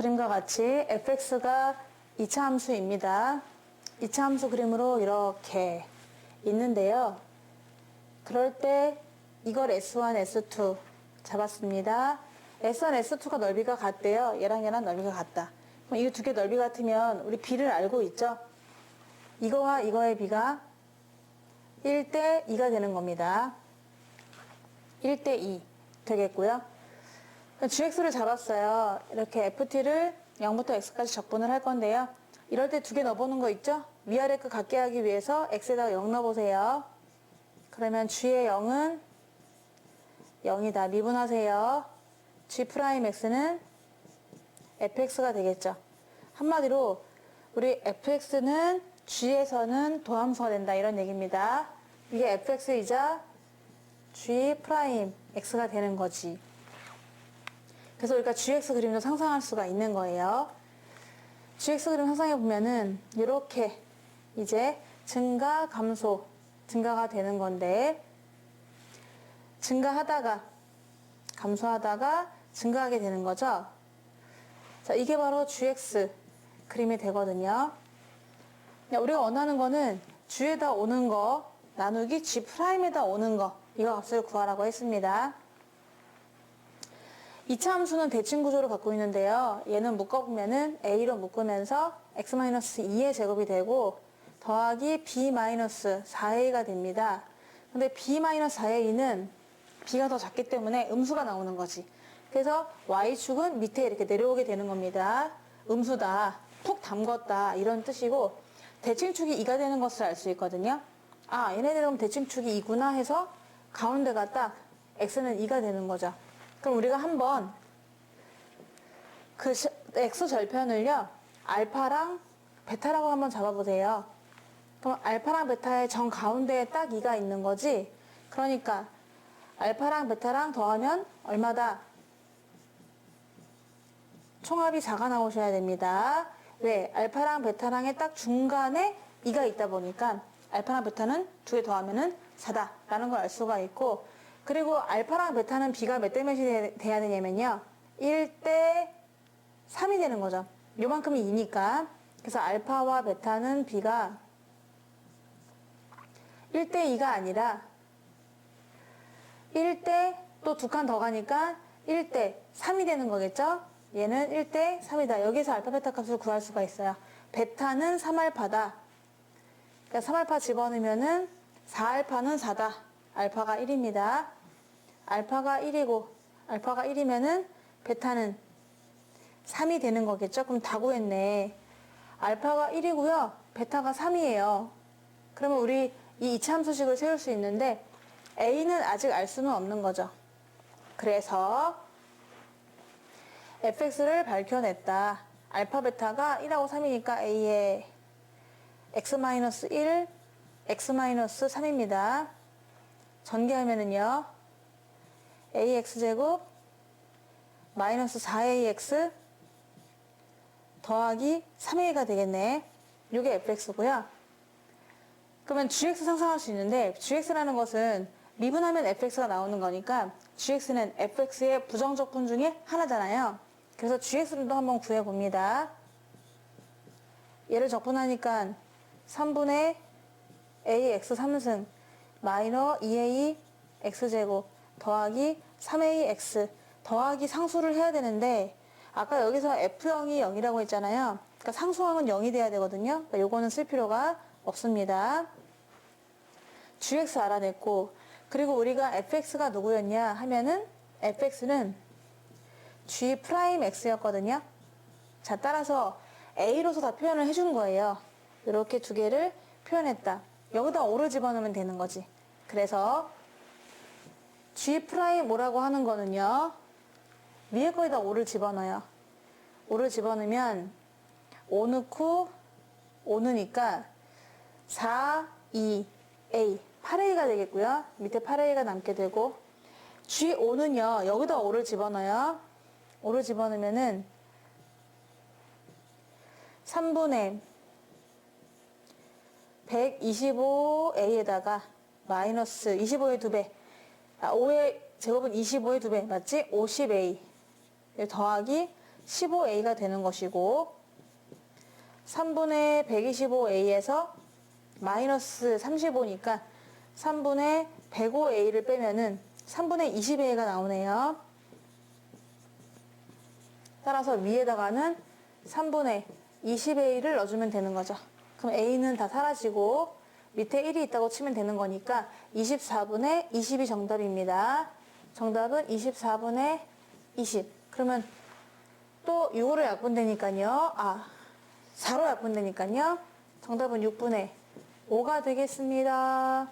그림과 같이 fx가 2차 함수입니다. 2차 함수 그림으로 이렇게 있는데요. 그럴 때 이걸 S1, S2 잡았습니다. S1, S2가 넓이가 같대요. 얘랑 얘랑 넓이가 같다. 그럼 이 두 개 넓이 같으면 우리 B를 알고 있죠? 이거와 이거의 B가 1대 2가 되는 겁니다. 1대 2 되겠고요. Gx를 잡았어요. 이렇게 ft를 0부터 x까지 적분을 할 건데요. 이럴 때 두 개 넣어보는 거 있죠? 위아래 거 같게 하기 위해서 x에다가 0 넣어보세요. 그러면 g의 0은 0이다. 미분하세요. g'x는 fx가 되겠죠. 한마디로 우리 fx는 g에서는 도함수가 된다. 이런 얘기입니다. 이게 fx이자 g'x가 되는 거지. 그래서 우리가 gx 그림도 상상할 수가 있는 거예요. gx 그림 상상해 보면은 이렇게 이제 증가 감소 증가가 되는 건데 증가하다가 감소하다가 증가하게 되는 거죠. 자, 이게 바로 gx 그림이 되거든요. 우리가 원하는 거는 g에다 오는 거 나누기 g'에다 오는 거 이거 값을 구하라고 했습니다. 2차 함수는 대칭 구조를 갖고 있는데요. 얘는 묶어보면은 a로 묶으면서 x-2의 제곱이 되고 더하기 b-4a가 됩니다. 근데 b-4a는 b가 더 작기 때문에 음수가 나오는 거지. 그래서 y축은 밑에 이렇게 내려오게 되는 겁니다. 음수다, 푹 담궜다 이런 뜻이고 대칭축이 2가 되는 것을 알 수 있거든요. 아 얘네들은 대칭축이 2구나 해서 가운데가 딱 x는 2가 되는 거죠. 그럼 우리가 한번 그 시- x 절편을요 알파랑 베타라고 한번 잡아보세요. 그럼 알파랑 베타의 정 가운데에 딱 2가 있는 거지. 그러니까 알파랑 베타랑 더하면 얼마다? 총합이 4가 나오셔야 됩니다. 왜? 알파랑 베타랑의 딱 중간에 2가 있다 보니까 알파랑 베타는 두 개 더하면 은 4다 라는 걸 알 수가 있고 그리고 알파랑 베타는 B가 몇 대 몇이 돼- 돼야 되냐면요. 1대 3이 되는 거죠. 요만큼이 2니까. 그래서 알파와 베타는 B가 1대 2가 아니라 1대 또 두 칸 더 가니까 1대 3이 되는 거겠죠? 얘는 1대 3이다. 여기서 알파 베타 값을 구할 수가 있어요. 베타는 3알파다. 그러니까 3알파 집어넣으면은 4알파는 4다. 알파가 1입니다. 알파가 1이고 알파가 1이면은 베타는 3이 되는 거겠죠? 그럼 다 구했네. 알파가 1이고요. 베타가 3이에요. 그러면 우리 이 이차 함수식을 세울 수 있는데 A는 아직 알 수는 없는 거죠. 그래서 fx를 밝혀냈다. 알파 베타가 1하고 3이니까 A의 x-1, x-3입니다. 전개하면은요. ax제곱 마이너스 4ax 더하기 3a가 되겠네. 이게 fx고요. 그러면 gx 상상할 수 있는데 gx라는 것은 미분하면 fx가 나오는 거니까 gx는 fx의 부정적분 중에 하나잖아요. 그래서 gx를 또 한번 구해봅니다. 얘를 적분하니까 3분의 ax 3승 마이너 2a x제곱 더하기 3ax 더하기 상수를 해야 되는데 아까 여기서 f0이 0이라고 했잖아요. 그러니까 상수항은 0이 돼야 되거든요. 그러니까 요거는 쓸 필요가 없습니다. gx 알아냈고 그리고 우리가 fx가 누구였냐 하면은 fx는 g 프라임 x였거든요. 자 따라서 a로서 다 표현을 해준 거예요. 이렇게 두 개를 표현했다. 여기다 5를 집어넣으면 되는 거지. 그래서 g 프라임 뭐라고 하는 거는요. 위에 거에다 5를 집어넣어요. 5를 집어넣으면 5 넣고 5 넣으니까 4, 2, A 8A가 되겠고요. 밑에 8A가 남게 되고 G5는요. 여기다 5를 집어넣어요. 5를 집어넣으면은 3분의 125A에다가 마이너스 25의 2배 아, 5의 제곱은 25의 2배 맞지? 50A 더하기 15A가 되는 것이고 3분의 125A에서 마이너스 35니까 3분의 105A를 빼면은 3분의 20A가 나오네요. 따라서 위에다가는 3분의 20A를 넣어주면 되는 거죠. 그럼 A는 다 사라지고 밑에 1이 있다고 치면 되는 거니까 24분의 20이 정답입니다. 정답은 24분의 20. 그러면 또 6으로 약분되니까요. 아, 4로 약분되니까요. 정답은 6분의 5가 되겠습니다.